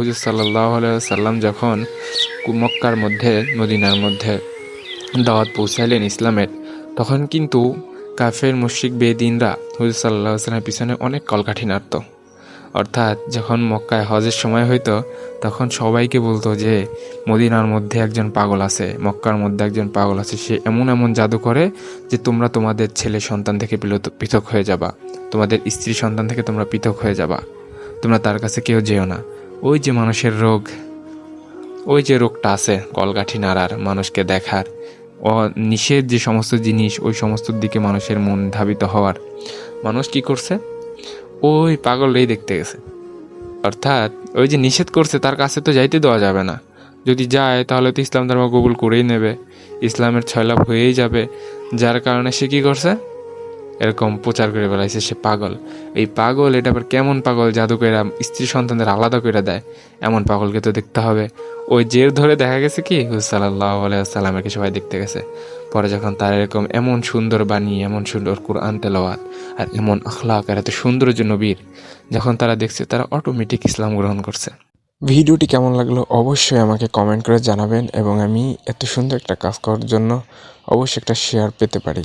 হুজুর সাল্লাহ সাল্লাম যখন মক্কার মধ্যে, মদিনার মধ্যে দাওয়াত পৌঁছাইলেন ইসলামের, তখন কিন্তু কাফের, মুশরিক, বেদিনরা হুজুর সাল্লাহ সাল্লামের পিছনে অনেক কলকাঠি নাড়ত। অর্থাৎ যখন মক্কায় হজের সময় হইতো, তখন সবাইকে বলতো যে, মদিনার মধ্যে একজন পাগল আছে, মক্কার মধ্যে একজন পাগল আছে, সে এমন এমন জাদু করে যে তোমরা তোমাদের ছেলে সন্তান থেকে পৃথক হয়ে যাবা। তোমাদের স্ত্রী সন্তান থেকে তোমরা পৃথক হয়ে যাবা। তোমরা তার কাছে কেউ যেও না। ওই যে মানুষের রোগ, ওই যে রোগটা আছে, কলকাঠি নাড়ার, মানুষকে দেখার ও নিষেধ যে সমস্ত জিনিস, ওই সমস্ত দিকে মানুষের মন ধাবিত হওয়ার। মানুষ কি করছে? ওই পাগলটাই দেখতে গেছে। অর্থাৎ ওই যে নিষেধ করছে, তার কাছে তো যাইতে দেওয়া যাবে না। যদি যায়, তাহলে তো ইসলাম ধর্ম কবুল করেই নেবে। ইসলামের ছয়লাভ হয়েই যাবে। যার কারণে সে কি করছে? এরকম প্রচার করে বেড়াইছে, সে পাগল। এই পাগল, এটা আবার কেমন পাগল? জাদু করে স্ত্রী সন্তানদের আলাদা করে দেয়। এমন পাগলকে তো দেখতে হবে। ওই জের ধরে দেখা গেছে কি? সাল্লাহ সাল্লামেরকে সবাই দেখতে গেছে। পরে যখন তার এরকম এমন সুন্দর বাণী, এমন সুন্দর কোরআন তেলাওয়াত আর এমন আখলাক আর এত সৌন্দর্য নবীর, যখন তারা দেখছে, তারা অটোমেটিক ইসলাম গ্রহণ করছে। ভিডিওটি কেমন লাগল অবশ্যই আমাকে কমেন্ট করে জানাবেন এবং আমি এত সুন্দর একটা কাজ করার জন্য অবশ্যই একটা শেয়ার পেতে পারি।